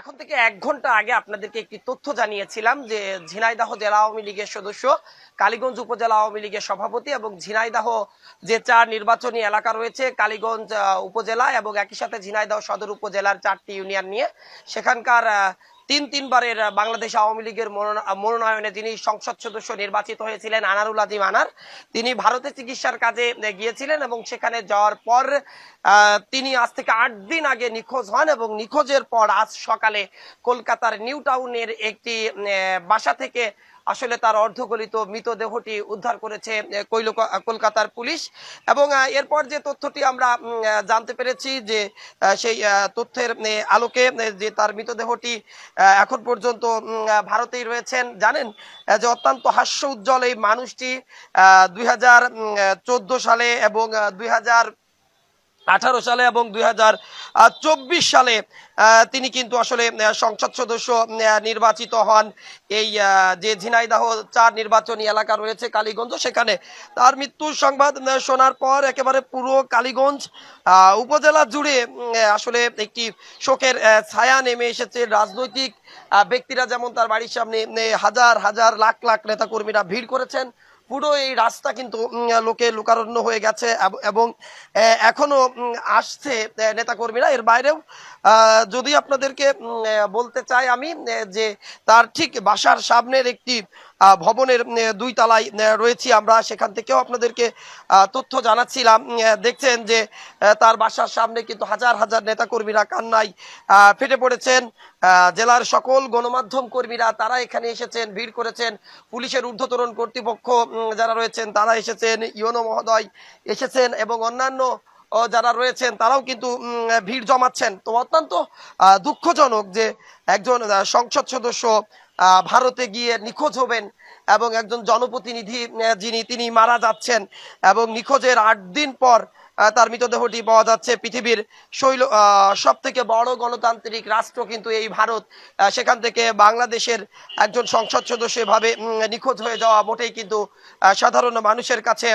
এখন থেকে এক ঘণ্টা আগে আপনাদেরকে একটি তথ্য জানিয়েছিলাম যে ঝিনাইদাহ জেলা আওয়ামী লীগের সদস্য, কালীগঞ্জ উপজেলা আওয়ামী লীগের সভাপতি এবং ঝিনাইদাহ যে চার নির্বাচনী এলাকা রয়েছে, কালীগঞ্জ উপজেলা এবং একই সাথে ঝিনাইদাহ সদর উপজেলার চারটি ইউনিয়ন নিয়ে সেখানকার তিন তিনবারের বাংলাদেশ আওয়ামী লীগের মনোন- মনোনয়নে তিনি সংসদ সদস্য নির্বাচিত হয়েছিলেন আনারুল আজিম আনার। তিনি ভারতে চিকিৎসার কাজে গিয়েছিলেন এবং সেখানে যাওয়ার পর তিনি আজ থেকে আট দিন আগে নিখোঁজ হন এবং নিখোঁজের পর আজ সকালে কলকাতার নিউ টাউনের একটি বাসা থেকে আসলে তার অর্ধগলিত মৃতদেহটি উদ্ধার করেছে কৈলো- কলকাতার পুলিশ। এবং এরপর যে তথ্যটি আমরা জানতে পেরেছি যে সেই তথ্যের আলোকে যে তার মৃতদেহটি এখন পর্যন্ত ভারতেই রয়েছেন। জানেন যে অত্যন্ত হাস্য উজ্জ্বল এই মানুষটি দুই হাজার চোদ্দ সালে এবং দুই হাজার আঠারো সালে এবং দুই চব্বিশ সালে তিনি কিন্তু আসলে সংসদ সদস্য নির্বাচিত হন। এই যে ঝিনাইদাহ চার নির্বাচনী এলাকা রয়েছে কালীগঞ্জ, সেখানে তার মৃত্যুর সংবাদ শোনার পর একেবারে পুরো কালীগঞ্জ উপজেলা জুড়ে আসলে একটি শোকের ছায়া নেমে এসেছে। রাজনৈতিক ব্যক্তিরা যেমন তার বাড়ির সামনে হাজার হাজার, লাখ লাখ নেতাকর্মীরা ভিড় করেছেন পুরো এই রাস্তা কিন্তু লোকে লোকারণ্য হয়ে গেছে এবং এখনও এখনও আসছে নেতাকর্মীরা। এর বাইরেও যদি আপনাদেরকে বলতে চাই আমি যে তার ঠিক বাসার সামনের একটি ভবনের দুই তলায় রয়েছি আমরা। সেখান থেকেও আপনাদেরকে তথ্য জানাচ্ছিলাম। দেখছেন যে তার বাসার সামনে কিন্তু হাজার হাজার নেতাকর্মীরা কান্নায় ফেটে পড়েছেন। জেলার সকল গণমাধ্যম কর্মীরা, তারা এখানে এসেছেন, ভিড় করেছেন। পুলিশের ঊর্ধ্বতরণ কর্তৃপক্ষ যারা রয়েছেন, তারা এসেছেন। ইউনো মহোদয় এসেছেন এবং অন্যান্য যারা রয়েছেন, তারাও কিন্তু ভিড় জমাচ্ছেন। তো অত্যন্ত দুঃখজনক যে, একজন সংসদ সদস্য ভারতে গিয়ে নিখোঁজ হবেন এবং একজন জনপ্রতিনিধি যিনি, তিনি মারা যাচ্ছেন এবং নিখোঁজের আট দিন পর তার মৃতদেহটি পাওয়া যাচ্ছে পৃথিবীর শৈল সব থেকে বড় গণতান্ত্রিক রাষ্ট্র কিন্তু এই ভারত। সেখান থেকে বাংলাদেশের একজন সংসদ সদস্য এভাবে নিখোঁজ হয়ে যাওয়া মোটেই কিন্তু সাধারণ মানুষের কাছে